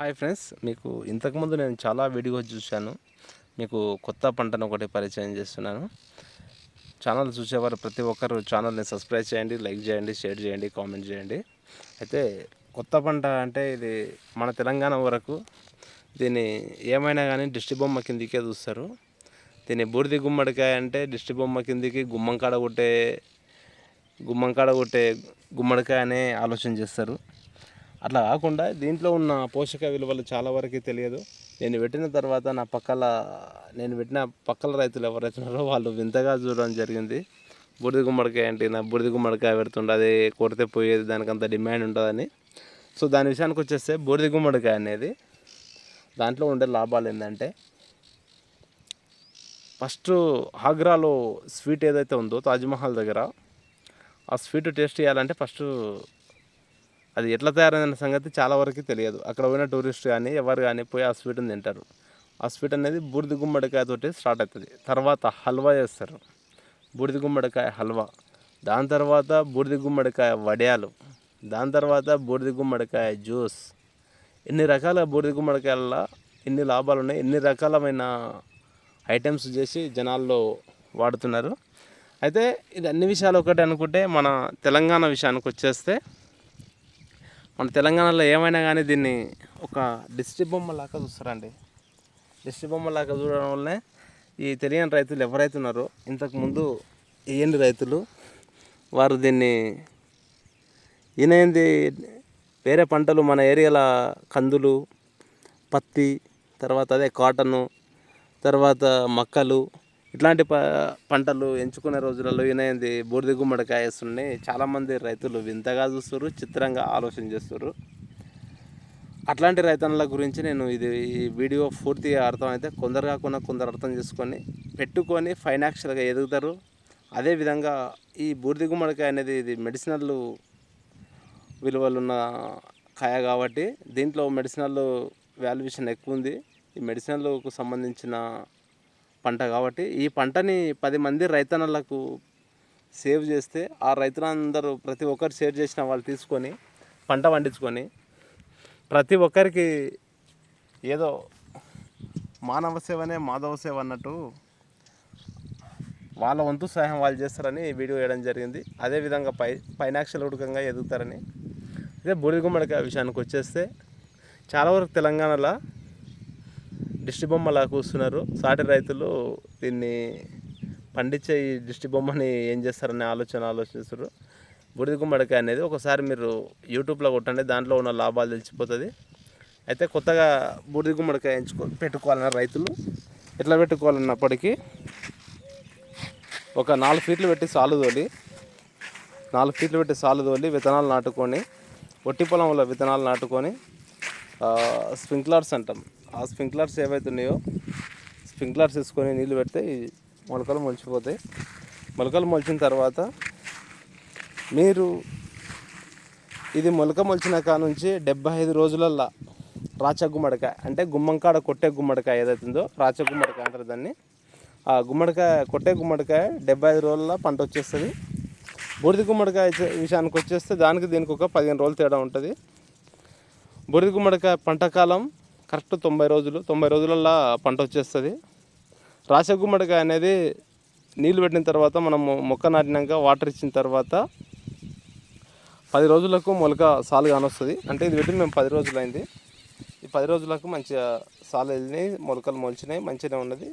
Hi friends మీకు ఇంతకుముందు నేను చాలా వీడియోస్ చూశాను. మీకు కొత్త పంటను ఒకటి పరిచయం చేస్తున్నాను. ఛానల్ చూసేవారు ప్రతి ఒక్కరు ఛానల్ని సబ్స్క్రైబ్ చేయండి లైక్ చేయండి షేర్ చేయండి కామెంట్ చేయండి. అయితే కొత్త పంట అంటే ఇది మన తెలంగాణ వరకు దీన్ని ఏమైనా కానీ దిష్టి బొమ్మ కిందికే చూస్తారు. దీన్ని బూడిది గుమ్మడికాయ అంటే దిష్టి బొమ్మ కిందికి గుమ్మం కాడ కొట్టే గుమ్మం కాడ కొట్టే గుమ్మడికాయ అనే ఆలోచన చేస్తారు. అట్లా కాకుండా దీంట్లో ఉన్న పోషక విలువలు చాలా వరకు తెలియదు. నేను పెట్టిన తర్వాత నా పక్కల నేను పెట్టిన పక్కల రైతులు ఎవరైతే ఉన్నారో వాళ్ళు వింతగా చూడడం జరిగింది. బూడిద గుమ్మడికాయ ఏంటి నా బూడిద గుమ్మడికాయ పెడుతుండే అది కొడితే పోయేది దానికి అంత డిమాండ్ ఉంటుందని. సో దాని విషయానికి వచ్చేస్తే బూడిద గుమ్మడికాయ అనేది దాంట్లో ఉండే లాభాలు ఏంటంటే ఫస్ట్ ఆగ్రాలో స్వీట్ ఏదైతే ఉందో తాజ్మహల్ దగ్గర ఆ స్వీట్ టేస్ట్ చేయాలంటే ఫస్ట్ అది ఎట్లా తయారైన సంగతి చాలా వరకు తెలియదు. అక్కడ పోయిన టూరిస్ట్ కానీ ఎవరు కానీ పోయి ఆ స్వీట్ని తింటారు. ఆ స్వీట్ అనేది బూడిద గుమ్మడికాయతోటి స్టార్ట్ అవుతుంది. తర్వాత హల్వా చేస్తారు. బూడిద గుమ్మడికాయ హల్వా. దాని తర్వాత బూడిద గుమ్మడికాయ వడియాలు. దాని తర్వాత బూడిద గుమ్మడికాయ జ్యూస్. ఎన్ని రకాల బూడిద గుమ్మడికాయల ఎన్ని లాభాలు ఉన్నాయి ఎన్ని రకాలమైన ఐటమ్స్ చేసి జనాల్లో వాడుతున్నారు. అయితే ఇది అన్ని విషయాలు ఒకటి అనుకుంటే మన తెలంగాణ విషయానికి వచ్చేస్తే మన తెలంగాణలో ఏమైనా కానీ దీన్ని ఒక డిస్ట్రిక్ట్ బొమ్మ లాగా చూస్తారండి. డిస్ట్రిక్ట్ బొమ్మ లాగా చూడడం వల్లనే ఈ తెలియని రైతులు ఎవరైతే ఉన్నారో ఇంతకుముందు ఏంటి రైతులు వారు దీన్ని ఈయనైంది వేరే పంటలు మన ఏరియాల కందులు పత్తి తర్వాత అదే కాటను తర్వాత మక్కలు ఇట్లాంటి ప పంటలు ఎంచుకునే రోజులలో ఈయనది బూడిద గుమ్మడికాయ చాలామంది రైతులు వింతగా చూస్తారు చిత్రంగా ఆలోచన చేస్తారు అట్లాంటి రైతన్నుల గురించి నేను ఇది ఈ వీడియో పూర్తిగా అర్థమైతే కొందరు కాకుండా కొందరు అర్థం చేసుకొని పెట్టుకొని ఫైనాన్షియల్గా ఎదుగుతారు. అదేవిధంగా ఈ బూడిద గుమ్మడికాయ అనేది ఇది మెడిసినల్ విలువలున్న కాయ కాబట్టి దీంట్లో మెడిసినల్ వాల్యుయేషన్ ఎక్కువ ఉంది ఈ మెడిసినల్కు సంబంధించిన పంట కాబట్టి ఈ పంటని పది మంది రైతన్నలకు సేవ్ చేస్తే ఆ రైతులందరూ ప్రతి ఒక్కరు షేర్ చేసిన వాళ్ళు తీసుకొని పంట పండించుకొని ప్రతి ఒక్కరికి ఏదో మానవ సేవనే మాధవ సేవ అన్నట్టు వాళ్ళ వంతు సహాయం వాళ్ళు చేస్తారని వీడియో వేయడం జరిగింది. అదేవిధంగా పై ఫైనాన్షియల్ ఉడకంగా ఎదుగుతారని. అదే బూడిద గుమ్మడికాయ విషయానికి వచ్చేస్తే చాలా వరకు తెలంగాణలో దిష్టి బొమ్మలా కూస్తున్నారు. సాటి రైతులు దీన్ని పండించే ఈ దిష్టి బొమ్మని ఏం చేస్తారనే ఆలోచన ఆలోచిస్తారు బుడిది గుమ్మడికాయ అనేది ఒకసారి మీరు యూట్యూబ్లో కొట్టండి దాంట్లో ఉన్న లాభాలు తెలిసిపోతుంది. అయితే కొత్తగా బూడిద గుమ్మడికాయ ఎంచుకో పెట్టుకోవాలన్న రైతులు ఎట్లా పెట్టుకోవాలన్నప్పటికీ ఒక నాలుగు ఫీట్లు పెట్టి సాలు తోలి నాలుగు ఫీట్లు పెట్టి సాలు తోలి విత్తనాలు నాటుకొని ఒట్టి పొలంలో విత్తనాలు నాటుకొని స్ప్రింక్లర్స్ అంటాం. ఆ స్ప్రింక్లర్స్ ఏవైతే ఉన్నాయో స్ప్రింక్లర్స్ వేసుకొని నీళ్ళు పెడితే మొలకలు మొలిచిపోతాయి. మొలకలు మొలిచిన తర్వాత మీరు ఇది మొలక మొలిచిన కా నుంచి డెబ్బై ఐదు రోజులల్లో రాచ గుమ్మడికాయ అంటే గుమ్మంకాడ కొట్టే గుమ్మడికాయ ఏదైతుందో రాచ గుమ్మడికాయ అంటారు దాన్ని. ఆ గుమ్మడికాయ కొట్టే గుమ్మడికాయ డెబ్బై ఐదు రోజుల్లో పంట వచ్చేస్తుంది. బూడిద గుమ్మడికాయ విషయానికి వచ్చేస్తే దానికి దీనికి ఒక పదిహేను రోజులు తేడా ఉంటుంది. బూడిద గుమ్మడికాయ పంట కాలం కరెక్ట్ తొంభై రోజులు తొంభై రోజులల్లో పంట వచ్చేస్తుంది. రాసగుమ్మడికాయ అనేది నీళ్ళు పెట్టిన తర్వాత మనం మొక్క నాటినాక వాటర్ ఇచ్చిన తర్వాత పది రోజులకు మొలక సాలు కానొస్తుంది. అంటే ఇది పెట్టి మేము పది రోజులు అయింది ఈ పది రోజులకు మంచిగా సాలు వెళ్ళినాయి మొలకలు మొలిచినాయి మంచిగా ఉన్నది.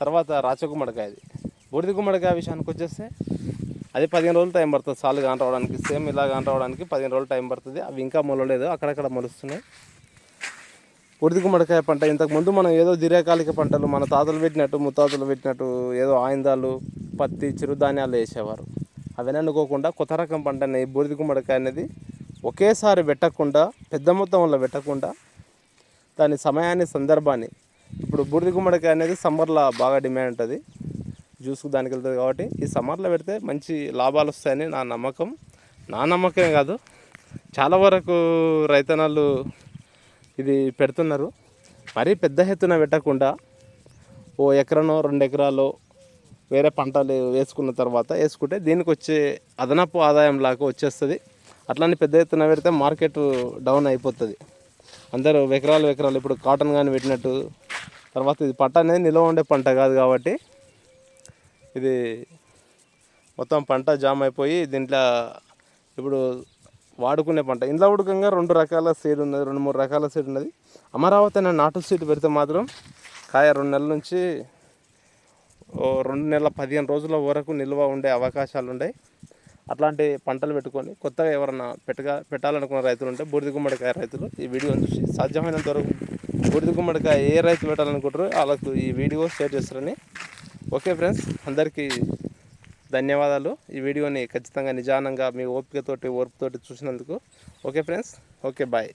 తర్వాత రాచ గుమ్మడికాయ అది బూడిద గుమ్మడికాయ విషయానికి వచ్చేస్తే అది పదిహేను రోజులు టైం పడుతుంది సాలు కాని రావడానికి సేమ్ ఇలా కాని రావడానికి పదిహేను రోజులు టైం పడుతుంది. అవి ఇంకా మొలలేదు అక్కడక్కడ మొలుస్తున్నాయి. ఉడిది గుమ్మడికాయ పంట ఇంతకుముందు మనం ఏదో దీర్ఘకాలిక పంటలు మన తాతలు పెట్టినట్టు ముత్తాతలు పెట్టినట్టు ఏదో ఆయుధాలు పత్తి చిరుధాన్యాలు వేసేవారు. అవన్నీ అనుకోకుండా కొత్త రకం పంటని బూడిద గుమ్మడికాయ అనేది ఒకేసారి పెట్టకుండా పెద్ద మొత్తంలో పెట్టకుండా దాని సమయాన్ని సందర్భాన్ని ఇప్పుడు బూడిద గుమ్మడికాయ అనేది సమ్మర్లో బాగా డిమాండ్ ఉంటుంది. జ్యూస్కు దానికి వెళ్తుంది కాబట్టి ఈ సమ్మర్లో పెడితే మంచి లాభాలు వస్తాయని నా నమ్మకం. నా నమ్మకమే కాదు చాలా వరకు రైతనాలు ఇది పెడుతున్నారు. మరీ పెద్ద ఎత్తున పెట్టకుండా ఓ ఎకరనో రెండు ఎకరాలో వేరే పంటలు వేసుకున్న తర్వాత వేసుకుంటే దీనికి వచ్చే అదనపు ఆదాయం లాగా వచ్చేస్తుంది. అట్లానే పెద్ద ఎత్తున పెడితే మార్కెట్ డౌన్ అయిపోతుంది. అందరూ ఎకరాలు ఎకరాలు ఇప్పుడు కాటన్ కానీ పెట్టినట్టు. తర్వాత ఇది పంట అనేది నిల్వ ఉండే పంట కాదు కాబట్టి ఇది మొత్తం పంట జామ్ అయిపోయి దీంట్లో ఇప్పుడు వాడుకునే పంట. ఇంట్లో ఉడకంగా రెండు రకాల సీడ్ ఉన్నది రెండు మూడు రకాల సీడ్ ఉన్నది. అమరావతి అనే నాటు సీడ్ పెడితే మాత్రం కాయ రెండు నెలల నుంచి ఓ రెండు నెలల పదిహేను రోజుల వరకు నిల్వ ఉండే అవకాశాలు ఉన్నాయి. అట్లాంటి పంటలు పెట్టుకొని కొత్తగా ఎవరన్నా పెట్టగా పెట్టాలనుకున్న రైతులు ఉంటే బూడిద గుమ్మడికాయ రైతులు ఈ వీడియోని చూసి సాధ్యమైనంత వరకు బూడిద గుమ్మడికాయ ఏ రైతు పెట్టాలనుకుంటారో వాళ్ళకు ఈ వీడియో షేర్ చేస్తారని. ఓకే ఫ్రెండ్స్ అందరికీ ధన్యవాదాలు. ఈ వీడియోని ఖచ్చితంగా నిజానంగా మీ ఓపికతోటి ఓర్పుతోటి చూసినందుకు. Okay friends? Okay bye.